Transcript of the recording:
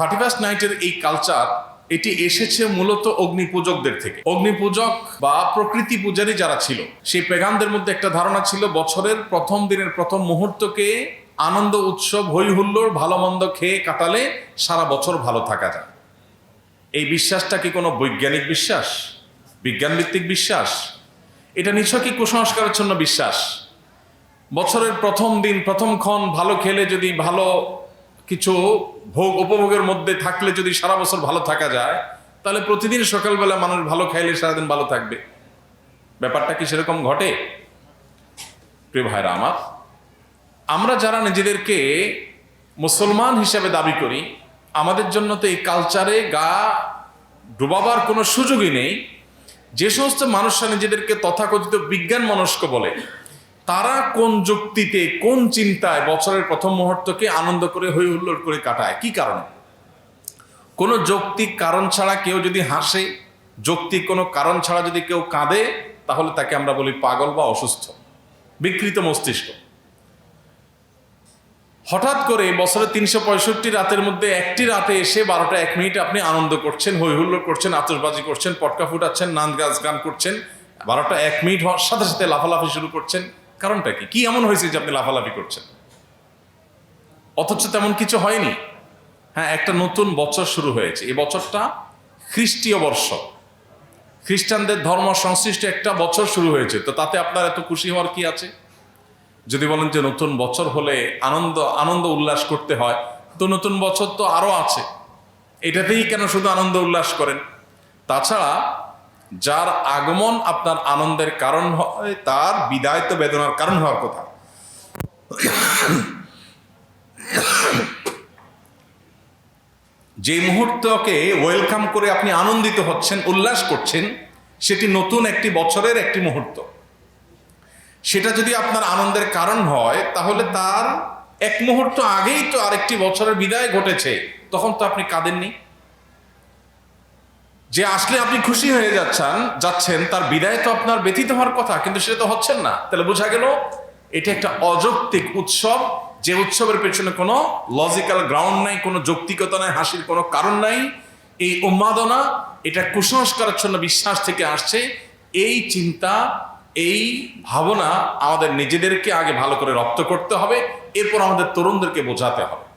Thirty first নাইটের এই culture এটি এসেছে মূলত অগ্নিপূজকদের থেকে। অগ্নিপূজক বা প্রকৃতি পূজারী যারা ছিল, সেই পেগানদের মধ্যে একটা ধারণা ছিল, বছরের প্রথম দিনের প্রথম মুহূর্তকে আনন্দ, উৎসব, হই হুল্লোড়, ভালো মন্দ খেয়ে কাটালে সারা বছর ভালো থাকা যায়। এই বিশ্বাসটা কি কোনো বৈজ্ঞানিক বিশ্বাস? বিজ্ঞানভিত্তিক বিশ্বাস? এটা নিছকই কুসংস্কারের জন্য বিশ্বাস। বছরের প্রথম দিন, প্রথম ক্ষণ ভালো খেলে যদি ভালো কিছু ভোগ উপভোগের মধ্যে থাকলে যদি সারা বছর ভালো থাকা যায়, তাহলে প্রতিদিন সকালবেলা মানুষ ভালো খাইলে সারাদিন ভালো থাকবে। ব্যাপারটা কি সেরকম ঘটে? প্রিয় ভাইরা আমার, আমরা যারা নিজেদেরকে মুসলমান হিসেবে দাবি করি, আমাদের জন্য তো এই কালচারে গা ডুবাবার কোনো সুযোগই নেই। যে সমস্ত মানুষরা নিজেদেরকে তথাকথিত বিজ্ঞান মনস্ক বলে তারা কোন যুক্তিতে, কোন চিন্তায় বছরের প্রথম মুহূর্তকে আনন্দ করে, হই হুল্লোড় করে কাটায়? কি কারণে? কোনো যৌক্তিক কারণ ছাড়া কেউ যদি হাসে, যৌক্তিক কোনো কারণ ছাড়া যদি কেউ কাঁদে, তাহলে তাকে আমরা বলি পাগল বা অসুস্থ, বিকৃত মস্তিষ্ক। হঠাৎ করে বছরের তিনশো পঁয়ষট্টি রাতের মধ্যে একটি রাতে এসে বারোটা এক মিনিট আপনি আনন্দ করছেন, হই হুল্লোড় করছেন আতসবাজি করছেন, পটকা ফুটাচ্ছেন, নান গাছ গান করছেন, বারোটা এক মিনিট হওয়ার সাথে সাথে লাফালাফি শুরু করছেন কারণটা কি? কি এমন হয়েছে যে আপনি লাফালাফি করছেন? অথচ তেমন কিছু হয়নি। হ্যাঁ একটা নতুন বছর শুরু হয়েছে। এই বছরটা খ্রিস্টীয় বর্ষ। খ্রিস্টানদের ধর্ম সংশ্লিষ্ট একটা বছর শুরু হয়েছে। তো তাতে আপনার এত খুশি হওয়ার কি আছে? যদি বলেন যে নতুন বছর হলে আনন্দ আনন্দ উল্লাস করতে হয়, তো নতুন বছর তো আরও আছে। এটাতেই কেন শুধু আনন্দ উল্লাস করেন? তাছাড়া যার আগমন আপনার আনন্দের কারণ হয়, তার বিদায় তো বেদনার কারণ হওয়ার কথা। যে মুহূর্তকে ওয়েলকাম করে আপনি আনন্দিত হচ্ছেন, উল্লাস করছেন, সেটি নতুন একটি বছরের একটি মুহূর্ত। সেটা যদি আপনার আনন্দের কারণ হয়, তাহলে তার এক মুহূর্ত আগেই তো আরেকটি বছরের বিদায় ঘটেছে, তখন তো আপনি কাঁদেননি। যে আসলে আপনি খুশি হয়ে যাচ্ছেন যাচ্ছেন, তার বিদায় তো আপনার ব্যতীত হওয়ার কথা, কিন্তু সেটা তো হচ্ছেন না। তাহলে বোঝা গেল, এটা একটা অযৌক্তিক উৎসব, যে উৎসবের পেছনে কোনো লজিক্যাল গ্রাউন্ড নাই, কোনো যৌক্তিকতা নাই, হাসির কোনো কারণ নাই। এই উন্মাদনা, এটা কুসংস্কারাচ্ছন্ন বিশ্বাস থেকে আসছে। এই চিন্তা, এই ভাবনা আমাদের নিজেদেরকে আগে ভালো করে রপ্ত করতে হবে, এরপর আমাদের তরুণদেরকে বোঝাতে হবে।